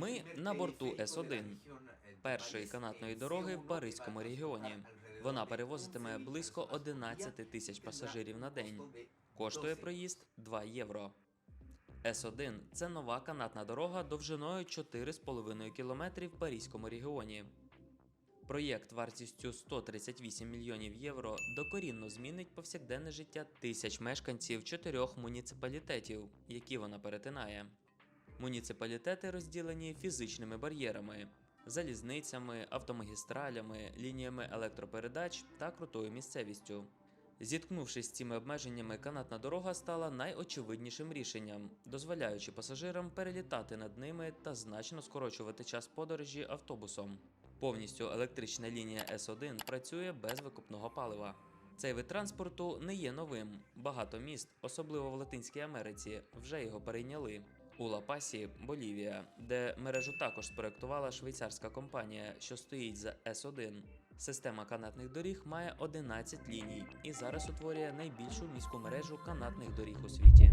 Ми на борту С1, першої канатної дороги в Паризькому регіоні. Вона перевозитиме близько 11 тисяч пасажирів на день. Коштує проїзд 2 євро. С1 – це нова канатна дорога довжиною 4,5 км в Паризькому регіоні. Проєкт вартістю 138 мільйонів євро докорінно змінить повсякденне життя тисяч мешканців чотирьох муніципалітетів, які вона перетинає. Муніципалітети розділені фізичними бар'єрами, залізницями, автомагістралями, лініями електропередач та крутою місцевістю. Зіткнувшись з цими обмеженнями, канатна дорога стала найочевиднішим рішенням, дозволяючи пасажирам перелітати над ними та значно скорочувати час подорожі автобусом. Повністю електрична лінія С1 працює без викупного палива. Цей вид транспорту не є новим. Багато міст, особливо в Латинській Америці, вже його перейняли. У Ла-Пасі, Болівія, де мережу також спроектувала швейцарська компанія, що стоїть за С1. Система канатних доріг має 11 ліній і зараз утворює найбільшу міську мережу канатних доріг у світі.